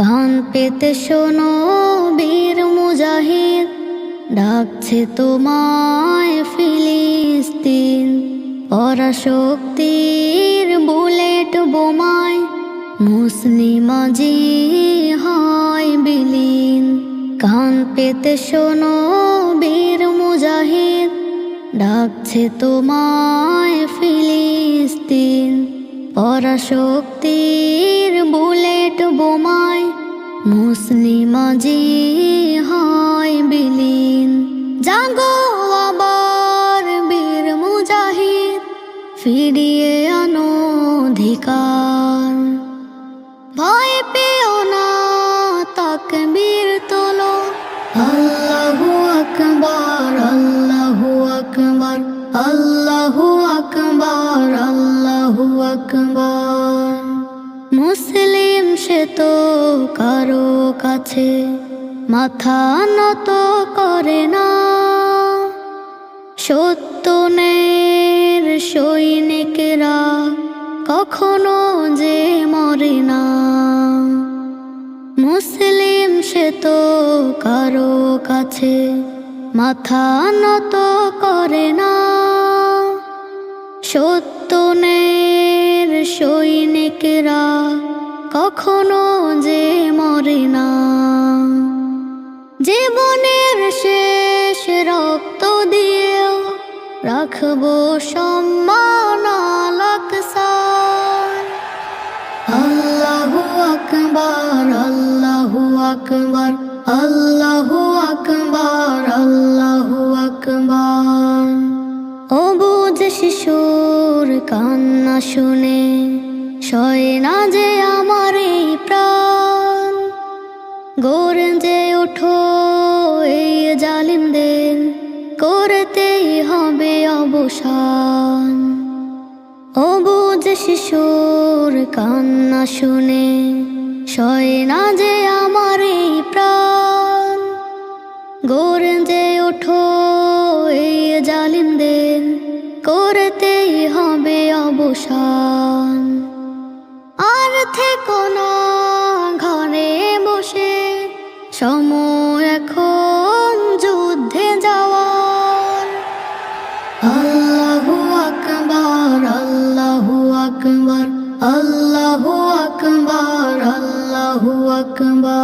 কান পেতে শোনো বীর মুজাহিদ। ডাকছে তোমায় ফিলিস্তিন। পরাশক্তির বুলেট বোমায় মুসলিমাজি হয় বিলীন। কান পেতে শোনো বীর মুজাহিদ। ডাকছে তোমায় ফিলিস্তিন। পরাশক্তির বুলেট বোমায় মুসলিমাজি হয় বিলীন। জাগো আবার বীর মুজাহিদ, ফিরিয়ে আনো অধিকার। ভয় পেও না, তাকবীর তোলো। আল্লাহু আকবার আল্লাহু আকবার আল্লাহু আকবার আল্লাহু আকবার। মুসলিম সে তো কারও কাছে মাথা নত করে না। সত্যনের সৈনিকেরা কখনো যে মরে না। মুসলিম সে তো কারও কাছে মাথা নত করে না। সত্যনের সৈনিকেরা কখনো যে মরে না। জীবনের শেষ রক্ত দিয়েও রাখব সম্মান আল্লাহু আকবার আল্লাহু আকবার আল্লাহু আকবার আল্লাহু আকবার। অবুজ শিশুর কান্না শুনে সয় না যে আমার এই প্রাণ। গরজে ওঠো এই জালিমদের করতেই হবে অবসান। অবুজ শিশুর কান্না শুনে সয় না যে আমার এই প্রাণ। গরজে ওঠো অবসান আর থেকো ঘরে বসে, সময় এখন যুদ্ধে যাওয়ার। আল্লাহু আকবার আল্লাহু আকবার আল্লাহু আকবার আল্লাহু আকবার।